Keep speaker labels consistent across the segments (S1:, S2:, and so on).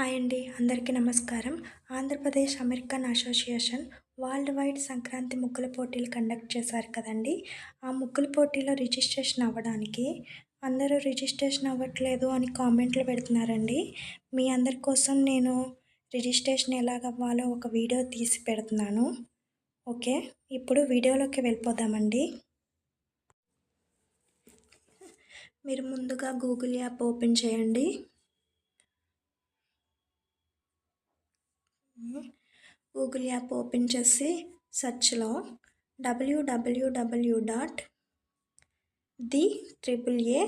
S1: Hi అండి అందరికీ నమస్కారం. Andhra Pradesh American association world wide Sankranti ముగ్గుల పోటీలు కండక్ట్ చేశారు కదండి. ఆ ముగ్గుల పోటీలో రిజిస్ట్రేషన్ అవ్వడానికి అందరూ రిజిస్ట్రేషన్ అవ్వట్లేదు అని కామెంట్లు పెడుతున్నారండి. మీ అందరి కోసం నేను రిజిస్ట్రేషన్ ఎలాగ అవ్వాలో ఒక వీడియో తీసి పెడుతున్నాను. ఓకే ఇప్పుడు వీడియోలోకి వెళ్ళిపోదామండి. మీరు ముందుగా గూగుల్ యాప్ ఓపెన్ చేయండి. గూగుల్ యాప్ ఓపెన్ చేసి సెర్చ్లో WWW dot the triple A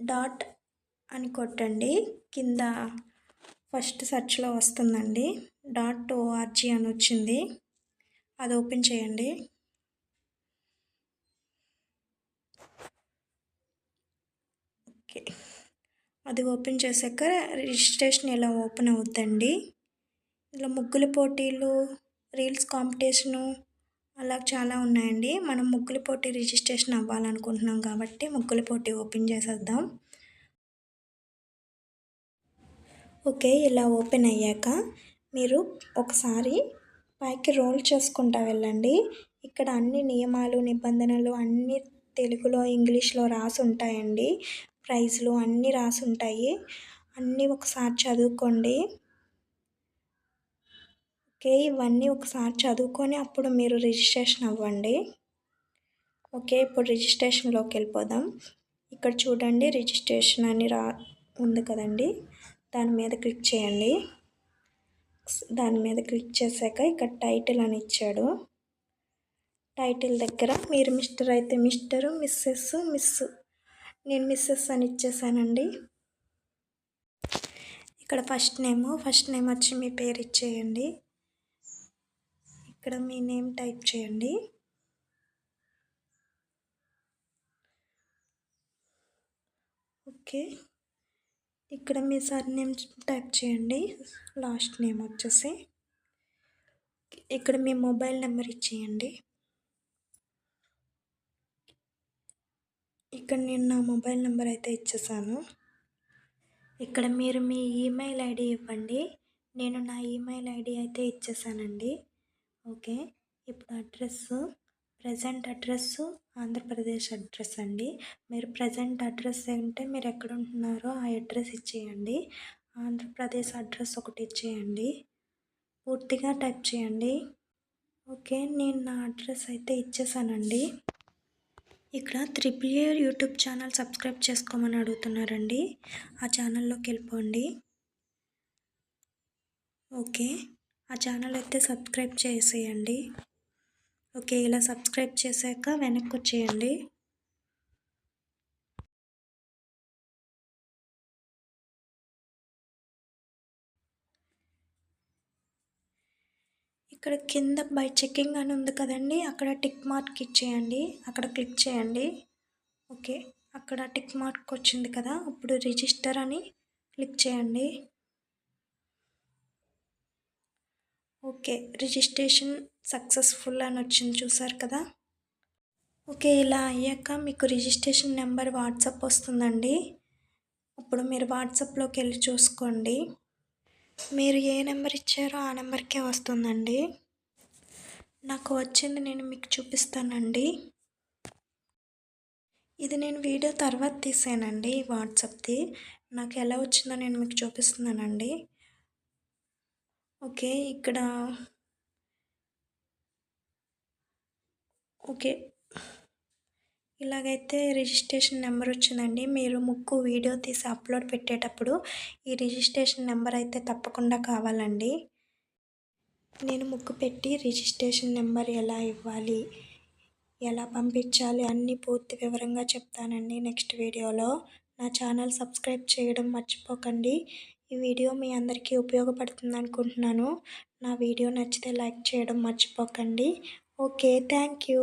S1: dot అని కొట్టండి. కింద ఫస్ట్ సెర్చ్లో వస్తుందండి. డాట్ ఓఆర్జీ అని వచ్చింది. అది ఓపెన్ చేయండి. ఓకే. అది ఓపెన్ చేశాక రిజిస్ట్రేషన్ ఇలా ఓపెన్ అవుద్దండి? ఇలా ముగ్గుల పోటీలు రీల్స్ కాంపిటీషను అలా చాలా ఉన్నాయండి. మనం ముగ్గుల పోటీ రిజిస్ట్రేషన్ అవ్వాలనుకుంటున్నాం కాబట్టి ముగ్గుల పోటీ ఓపెన్ చేసేద్దాం. ఓకే ఇలా ఓపెన్ అయ్యాక మీరు ఒకసారి పైకి రోల్ చేసుకుంటా వెళ్ళండి. ఇక్కడ అన్ని నియమాలు నిబంధనలు అన్నీ తెలుగులో ఇంగ్లీష్లో రాసి ఉంటాయండి. ప్రైజ్లు అన్నీ రాసి ఉంటాయి. అన్నీ ఒకసారి చదువుకోండి. ఓకే ఇవన్నీ ఒకసారి చదువుకొని అప్పుడు మీరు రిజిస్ట్రేషన్ అవ్వండి. ఓకే ఇప్పుడు రిజిస్ట్రేషన్లోకి వెళ్ళిపోదాం. ఇక్కడ చూడండి రిజిస్ట్రేషన్ అని రా ఉంది కదండి. దాని మీద క్లిక్ చేయండి. దాని మీద క్లిక్ చేశాక ఇక్కడ టైటిల్ అని ఇచ్చాడు. టైటిల్ దగ్గర మీరు మిస్టర్ అయితే మిస్టరు మిస్సెస్ మిస్ నేను మిస్సెస్ అని ఇచ్చేసానండి. ఇక్కడ ఫస్ట్ నేమ్ ఫస్ట్ నేమ్ వచ్చి మీ పేరు ఇచ్చేయండి. ఇక్కడ మీ నేమ్ టైప్ చేయండి. ఓకే. ఇక్కడ మీ సార్ నేమ్ టైప్ చేయండి. లాస్ట్ నేమ్ వచ్చేసి. ఇక్కడ మీ మొబైల్ నెంబర్ ఇచ్చేయండి. ఇక్కడ నేను నా మొబైల్ నెంబర్ అయితే ఇచ్చేసాను. ఇక్కడ మీరు మీ ఈమెయిల్ ఐడి ఇవ్వండి. నేను నా ఈమెయిల్ ఐడి అయితే ఇచ్చేసానండి. ఓకే. ఇప్పుడు address present address Andhra Pradesh address అండి. మీరు ప్రజెంట్ అడ్రస్ ఏంటంటే మీరు ఎక్కడ ఉంటున్నారో ఆ అడ్రస్ ఇచ్చేయండి. ఆంధ్రప్రదేశ్ అడ్రస్ ఒకటి ఇచ్చేయండి. పూర్తిగా టైప్ చేయండి. ఓకే నేను నా అడ్రస్ అయితే ఇచ్చేసానండి. ఇక్కడ triple A YouTube channel subscribe చేసుకోమని అడుగుతున్నారండి. ఆ ఛానల్లోకి వెళ్ళిపోండి. ఓకే. ఆ ఛానల్ అయితే సబ్స్క్రైబ్ చేసేయండి. ఓకే ఇలా సబ్స్క్రైబ్ చేశాక వెనక్కి వచ్చేయండి. ఇక్కడ కింద బై చెక్కింగ్ అని ఉంది కదండి అక్కడ టిక్ మార్క్ ఇచ్చేయండి. అక్కడ క్లిక్ చేయండి. ఓకే అక్కడ టిక్ మార్క్ వచ్చింది కదా ఇప్పుడు రిజిస్టర్ అని క్లిక్ చేయండి. ఓకే రిజిస్ట్రేషన్ సక్సెస్ఫుల్ అని వచ్చింది చూసారు కదా? ఓకే ఇలా అయ్యాక మీకు రిజిస్ట్రేషన్ నెంబర్ వాట్సాప్ వస్తుందండి. ఇప్పుడు మీరు వాట్సాప్లోకి వెళ్ళి చూసుకోండి. మీరు ఏ నెంబర్ ఇచ్చారో ఆ నెంబర్కే వస్తుందండి. నాకు వచ్చింది నేను మీకు చూపిస్తానండి. ఇది నేను వీడియో తర్వాత తీసానండి వాట్సాప్ది. నాకు ఎలా వచ్చిందో నేను మీకు చూపిస్తున్నానండి. ఓకే ఇక్కడ. ఓకే. ఇలాగైతే రిజిస్ట్రేషన్ నెంబర్ వచ్చిందండి. మీరు ముక్కు వీడియో తీసి అప్లోడ్ పెట్టేటప్పుడు ఈ రిజిస్ట్రేషన్ నెంబర్ అయితే తప్పకుండా కావాలండి. నేను ముక్కు పెట్టి రిజిస్ట్రేషన్ నెంబర్ ఎలా ఇవ్వాలి ఎలా పంపించాలి అన్నీ పూర్తి వివరంగా చెప్తానండి నెక్స్ట్ వీడియోలో. నా ఛానల్ సబ్స్క్రైబ్ చేయడం మర్చిపోకండి. ఈ వీడియో మీ అందరికీ ఉపయోగపడుతుంది అనుకుంటున్నాను. నా వీడియో నచ్చితే లైక్ చేయడం మర్చిపోకండి. Okay thank you.